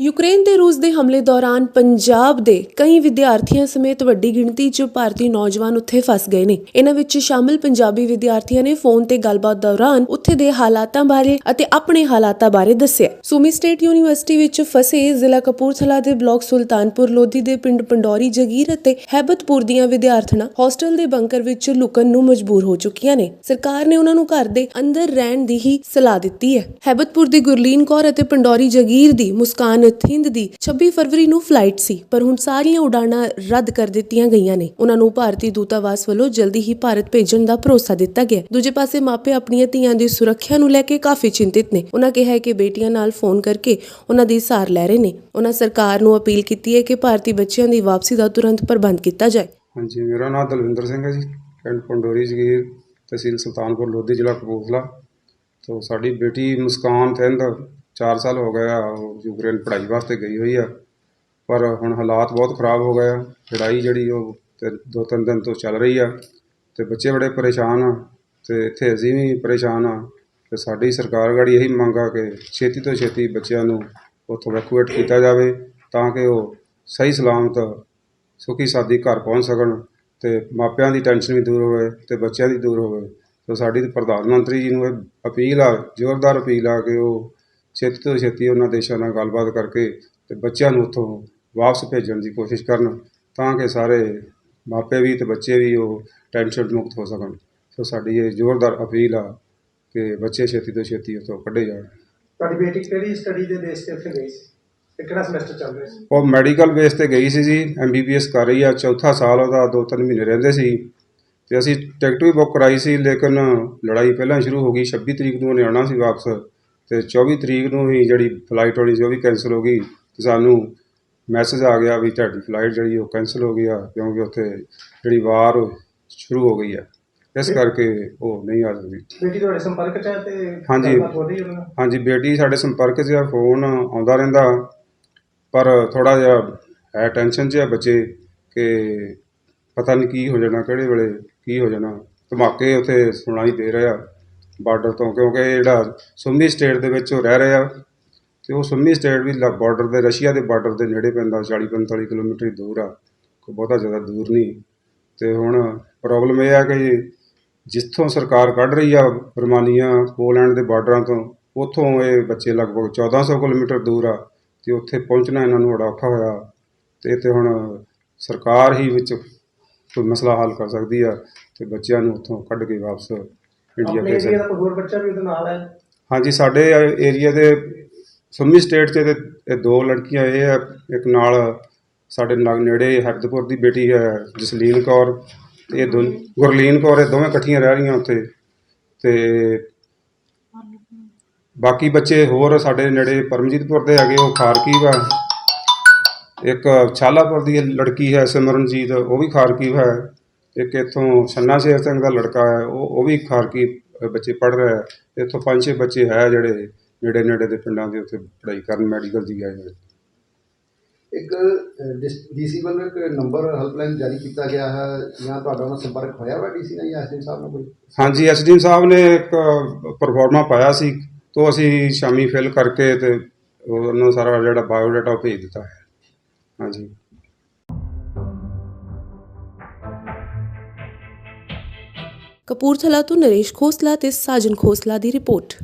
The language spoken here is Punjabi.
ਯੂਕਰੇਨ ਤੇ ਰੂਸ ਦੇ ਹਮਲੇ ਦੌਰਾਨ ਪੰਜਾਬ ਦੇ ਕਈ ਵਿਦਿਆਰਥੀਆਂ ਸਮੇਤ ਵੱਡੀ ਗਿਣਤੀ 'ਚ ਭਾਰਤੀ ਨੌਜਵਾਨ ਉੱਥੇ ਫਸ ਗਏ ਨੇ। ਇਹਨਾਂ ਵਿੱਚ ਸ਼ਾਮਲ ਪੰਜਾਬੀ ਵਿਦਿਆਰਥੀਆਂ ਨੇ ਫੋਨ ਤੇ ਗੱਲਬਾਤ ਦੌਰਾਨ ਉੱਥੇ ਦੇ ਹਾਲਾਤਾਂ ਬਾਰੇ ਅਤੇ ਆਪਣੇ ਹਾਲਾਤਾਂ ਬਾਰੇ ਦੱਸਿਆ। ਸੂਮੀ ਸਟੇਟ ਯੂਨੀਵਰਸਿਟੀ ਵਿੱਚ ਫਸੇ ਜ਼ਿਲ੍ਹਾ ਕਪੂਰਥਲਾ ਦੇ ਬਲਾਕ ਸੁਲਤਾਨਪੁਰ ਲੋਧੀ ਦੇ ਪਿੰਡ ਪੰਡੌਰੀ, ਜਗੀਰ ਅਤੇ ਹੈਬਤਪੁਰ ਦੀਆਂ ਵਿਦਿਆਰਥਣਾਂ ਹੋਸਟਲ ਦੇ ਬੰਕਰ ਵਿੱਚ ਲੁਕਣ ਨੂੰ ਮਜਬੂਰ ਹੋ ਚੁੱਕੀਆਂ ਨੇ। ਸਰਕਾਰ ਨੇ ਉਹਨਾਂ ਨੂੰ ਘਰ ਦੇ ਅੰਦਰ ਰਹਿਣ ਦੀ ਹੀ ਸਲਾਹ ਦਿੱਤੀ ਹੈ। ਹੈਬਤਪੁਰ ਦੀ ਗੁਰਲੀਨ ਕੌਰ ਅਤੇ ਪੰਡੌਰੀ, ਜਗੀਰ ਦੀ ਮੁਸਕਾਨ ਥਿੰਦ ਦੀ 26 ਫਰਵਰੀ ਨੂੰ ਫਲਾਈਟ ਸੀ, ਪਰ ਹੁਣ ਸਾਰੀਆਂ ਉਡਾਣਾਂ ਰੱਦ ਕਰ ਦਿੱਤੀਆਂ ਗਈਆਂ ਨੇ। ਉਹਨਾਂ ਨੂੰ ਭਾਰਤੀ ਦੂਤਾਵਾਸ ਵੱਲੋਂ ਜਲਦੀ ਹੀ ਭਾਰਤ ਭੇਜਣ ਦਾ ਭਰੋਸਾ ਦਿੱਤਾ ਗਿਆ। ਦੂਜੇ ਪਾਸੇ ਮਾਪੇ ਆਪਣੀਆਂ ਧੀਆਂ ਦੀ ਸੁਰੱਖਿਆ ਨੂੰ ਲੈ ਕੇ ਕਾਫੀ ਚਿੰਤਿਤ ਨੇ। ਉਹਨਾਂ ਕਿਹਾ ਹੈ ਕਿ ਬੇਟੀਆਂ ਨਾਲ ਫੋਨ ਕਰਕੇ ਉਹਨਾਂ ਦੀ ਸਾਰ ਲੈ ਰਹੇ ਨੇ। ਉਹਨਾਂ ਸਰਕਾਰ ਨੂੰ ਅਪੀਲ ਕੀਤੀ ਹੈ ਕਿ ਭਾਰਤੀ ਬੱਚਿਆਂ ਦੀ ਵਾਪਸੀ ਦਾ ਤੁਰੰਤ ਪ੍ਰਬੰਧ ਕੀਤਾ ਜਾਏ। ਹਾਂਜੀ, ਮੇਰਾ ਨਾਮ ਦਲਵਿੰਦਰ ਸਿੰਘ ਹੈ ਜੀ, ਪਿੰਡ ਪੰਡੋਰੀ ਜਗੀਰ, ਤਹਿਸੀਲ ਸੁਲਤਾਨਪੁਰ, ਲੋਧੀ ਜ਼ਿਲ੍ਹਾ ਕਪੂਰਥਲਾ। ਤੋਂ ਸਾਡੀ ਬੇਟੀ ਮੁਸਕਾਨ, ਥਿੰਦ 4 ਸਾਲ ਹੋ ਗਏ ਆ ਉਹ ਯੂਕਰੇਨ ਪੜ੍ਹਾਈ ਵਾਸਤੇ ਗਈ ਹੋਈ ਆ। ਪਰ ਹੁਣ ਹਾਲਾਤ ਬਹੁਤ ਖਰਾਬ ਹੋ ਗਏ ਆ। ਲੜਾਈ ਜਿਹੜੀ ਉਹ ਤੇ ਦੋ ਤਿੰਨ ਦਿਨ ਤੋਂ ਚੱਲ ਰਹੀ ਆ ਤੇ ਬੱਚੇ ਬੜੇ ਪਰੇਸ਼ਾਨ ਆ ਤੇ ਇੱਥੇ ਅਸੀਂ ਵੀ ਪਰੇਸ਼ਾਨ ਆ ਤੇ ਸਾਡੀ ਸਰਕਾਰ ਗਾੜੀ ਇਹੀ ਮੰਗ ਆ ਕਿ ਛੇਤੀ ਤੋਂ ਛੇਤੀ ਬੱਚਿਆਂ ਨੂੰ ਉੱਥੋਂ ਵੈਕੂਏਟ ਕੀਤਾ ਜਾਵੇ ਤਾਂ ਕਿ ਉਹ ਸਹੀ ਸਲਾਮਤ, ਸੁਖੀ ਸਾਦੀ ਘਰ ਪਹੁੰਚ ਸਕਣ ਤੇ ਮਾਪਿਆਂ ਦੀ ਟੈਨਸ਼ਨ ਵੀ ਦੂਰ ਹੋਵੇ ਤੇ ਬੱਚਿਆਂ ਦੀ ਦੂਰ ਹੋਵੇ। ਸੋ ਸਾਡੀ ਪ੍ਰਧਾਨ ਮੰਤਰੀ ਜੀ ਨੂੰ ਇਹ ਅਪੀਲ ਆ, ਜ਼ੋਰਦਾਰ ਅਪੀਲ ਆ ਕਿ ਉਹ ਛੇਤੀ ਤੋਂ ਛੇਤੀ ਉਹਨਾਂ ਦੇਸ਼ਾਂ ਨਾਲ ਗੱਲਬਾਤ ਕਰਕੇ ਤੇ ਬੱਚਿਆਂ ਨੂੰ ਉੱਥੋਂ ਵਾਪਸ ਭੇਜਣ ਦੀ ਕੋਸ਼ਿਸ਼ ਕਰਨ ਤਾਂ ਕਿ ਸਾਰੇ ਮਾਪੇ ਵੀ ਤੇ ਬੱਚੇ ਵੀ ਉਹ ਟੈਨਸ਼ਨ ਮੁਕਤ ਹੋ ਸਕਣ। ਸੋ ਸਾਡੀ ਇਹ ਜ਼ੋਰਦਾਰ ਅਪੀਲ ਆ ਕਿ ਬੱਚੇ ਛੇਤੀ ਤੋਂ ਛੇਤੀ ਉੱਥੋਂ ਕੱਢੇ ਜਾਣ। ਤੁਹਾਡੀ ਬੇਟੀ ਕਿਹੜੀ ਸਟੱਡੀ ਦੇ ਬੇਸ ਤੇ ਉੱਥੇ ਗਈ ਸੀ ਤੇ ਕਿਹੜਾ ਸਮੈਸਟਰ ਚੱਲ ਰਿਹਾ ਸੀ? ਉਹ ਮੈਡੀਕਲ ਬੇਸ ਤੇ ਗਈ ਸੀ ਜੀ ਐਮਬੀਬੀਐਸ ਕਰ ਰਹੀ ਆ ਚੌਥਾ ਸਾਲ ਉਹਦਾ ਦੋ ਤਿੰਨ ਮਹੀਨੇ ਰਹਿੰਦੇ ਸੀ। ਤੇ ਅਸੀਂ ਟਿਕਟ ਵੀ ਬੁੱਕ ਕਰਾਈ ਸੀ ਲੇਕਿਨ ਲੜਾਈ ਪਹਿਲਾਂ ਸ਼ੁਰੂ ਹੋ ਗਈ 26 ਤਰੀਕ ਨੂੰ ਉਹਨੇ ਆਉਣਾ ਸੀ ਵਾਪਸ। ਤੇ 24 ਤਰੀਕ ਨੂੰ ਹੀ ਜਿਹੜੀ ਫਲਾਈਟ ਹੋਣੀ ਸੀ ਉਹ ਵੀ ਕੈਂਸਲ ਹੋ ਗਈ ਤੇ ਸਾਨੂੰ ਮੈਸੇਜ ਆ ਗਿਆ ਵੀ ਤੁਹਾਡੀ ਫਲਾਈਟ ਜਿਹੜੀ ਉਹ ਕੈਂਸਲ ਹੋ ਗਈ ਆ ਕਿਉਂਕਿ ਉੱਥੇ ਜਿਹੜੀ ਵਾਰ ਸ਼ੁਰੂ ਹੋ ਗਈ ਆ। ਇਸ ਕਰਕੇ ਉਹ ਨਹੀਂ ਆ ਸਕਦੀ। ਬੇਟੀ ਤੁਹਾਡੇ ਸੰਪਰਕ ਚ ਹੈ ਤੇ ਹਾਂਜੀ। ਗੱਲਬਾਤ ਹੋ ਰਹੀ ਹੈ ਉਹਨਾਂ ਨਾਲ? ਹਾਂਜੀ ਬੇਟੀ ਸਾਡੇ ਸੰਪਰਕ 'ਚ ਆ ਫੋਨ ਆਉਂਦਾ ਰਹਿੰਦਾ ਪਰ ਥੋੜਾ ਜਿਹਾ ਹੈ ਟੈਨਸ਼ਨ 'ਚ ਆ ਬੱਚੇ ਕਿ ਪਤਾ ਨਹੀਂ ਕੀ ਹੋ ਜਾਣਾ ਕਿਹੜੇ ਵੇਲੇ ਕੀ ਹੋ ਜਾਣਾ। ਧਮਾਕੇ ਉੱਥੇ ਸੁਣਾਈ ਦੇ ਰਿਹਾ ਬਾਰਡਰ ਤੋਂ, ਕਿਉਂਕਿ ਜਿਹੜਾ ਸੁੰਮੀ ਸਟੇਟ ਦੇ ਵਿੱਚ ਉਹ ਰਹਿ ਰਿਹਾ ਤੇ ਉਹ ਸੁੰਮੀ ਸਟੇਟ ਵੀ ਬਾਰਡਰ ਦੇ, ਰਸ਼ੀਆ ਦੇ ਬਾਰਡਰ ਦੇ ਨੇੜੇ ਪੈਂਦਾ 40 45 ਕਿਲੋਮੀਟਰ ਦੂਰ ਆ। ਕੋਈ ਬਹੁਤਾ ਜ਼ਿਆਦਾ ਦੂਰ ਨਹੀਂ। ਤੇ ਹੁਣ ਪ੍ਰੋਬਲਮ ਇਹ ਆ ਕਿ ਜਿੱਥੋਂ ਸਰਕਾਰ ਕੱਢ ਰਹੀ ਆ ਰਮਾਨੀਆ ਪੋਲੈਂਡ ਦੇ ਬਾਰਡਰਾਂ ਤੋਂ, ਉੱਥੋਂ ਇਹ ਬੱਚੇ ਲਗਭਗ 1400 ਕਿਲੋਮੀਟਰ ਦੂਰ ਆ ਤੇ ਉੱਥੇ ਪਹੁੰਚਣਾ ਇਹਨਾਂ ਨੂੰ ਬੜਾ ਔਖਾ ਹੋਇਆ। ਤੇ ਇੱਥੇ ਹੁਣ ਸਰਕਾਰ ਹੀ ਵਿੱਚ ਕੋਈ ਮਸਲਾ ਹੱਲ ਕਰ ਸਕਦੀ ਆ ਤੇ ਬੱਚਿਆਂ ਨੂੰ ਉੱਥੋਂ ਕੱਢ ਕੇ ਵਾਪਸ ਇੰਡੀਆ ਆਪਣੇ ਭੇਜ ਏਰੀਆ ਸਕਦੀ ਦਾ ਕੋਈ ਹੋਰ ਬੱਚਾ ਵੀ ਉਹਦੇ ਨਾਲ ਹੈ। ਹਾਂਜੀ ਸਾਡੇ ਏਰੀਆ ਦੇ ਸੁੰਮੀ ਸਟੇਟ 'ਚ ਤੇ ਇਹ ਦੋ ਲੜਕੀਆਂ ਇਹ ਆ ਇੱਕ ਨਾਲ ਸਾਡੇ ਨਾਲ ਨੇੜੇ ਹਰਦਪੁਰ ਦੀ ਬੇਟੀ ਹੈ ਜਸਲੀਨ ਕੌਰ ਤੇ ਇਹ ਦੋ ਗੁਰਲੀਨ ਕੌਰ ਇਹ ਦੋਵੇਂ ਇਕੱਠੀਆਂ ਰਹਿ ਰਹੀਆਂ ਉੱਥੇ ਤੇ ਬਾਕੀ ਬੱਚੇ ਹੋਰ ਸਾਡੇ ਨੇੜੇ ਪਰਮਜੀਤਪੁਰ ਦੇ ਹੈਗੇ ਉਹ ਖਾਰਕੀਵ ਆ ਇੱਕ ਛਾਲਾਪੁਰ ਦੀ ਲੜਕੀ ਹੈ ਸਿਮਰਨਜੀਤ ਉਹ ਵੀ ਖਾਰਕੀਵ ਹੈ। ਇੱਕ ਇੱਥੋਂ ਛੰਨਾ ਸ਼ੇਰ ਸਿੰਘ ਦਾ ਲੜਕਾ ਹੈ ਉਹ ਉਹ ਵੀ ਖਾਰਕੀਵ ਬੱਚੇ ਪੜ੍ਹ ਰਿਹਾ ਹੈ ਇੱਥੋਂ ਪੰਜ ਛੇ ਬੱਚੇ ਹੈ ਜਿਹੜੇ ਨੇੜੇ ਨੇੜੇ ਦੇ ਪਿੰਡਾਂ ਦੇ ਉੱਥੇ ਪੜ੍ਹਾਈ ਕਰਨ ਮੈਡੀਕਲ ਦੀ ਗਏ ਹੋਏ। ਇੱਕ ਡੀਸੀ ਵੱਲੋਂ ਇੱਕ ਨੰਬਰ ਹੈਲਪਲਾਈਨ ਜਾਰੀ ਕੀਤਾ ਗਿਆ ਹੈ ਜਾਂ ਤੁਹਾਡਾ ਨਾਲ ਸੰਪਰਕ ਹੋਇਆ ਵਾ ਡੀਸੀ ਨਾਲ ਜਾਂ ਐਸਡੀ ਸਾਹਿਬ ਨਾਲ ਕੋਈ? ਹਾਂਜੀ ਐਸਡੀਐਮ ਸਾਹਿਬ ਨੇ ਇੱਕ ਪਰਫਾਰਮਾ ਪਾਇਆ ਸੀ ਤੋਂ ਅਸੀਂ ਸ਼ਾਮੀ ਫਿਲ ਕਰਕੇ ਤੇ ਉਹਨਾਂ ਸਾਰਾ ਜਿਹੜਾ ਬਾਇਓਡਾਟਾ ਭੇਜ ਦਿੱਤਾ ਹੈ। ਹਾਂਜੀ। ਕਪੂਰਥਲਾ ਤੋਂ ਨਰੇਸ਼ ਖੋਸਲਾ ਤੇ ਸਾਜਨ ਖੋਸਲਾ ਦੀ ਰਿਪੋਰਟ।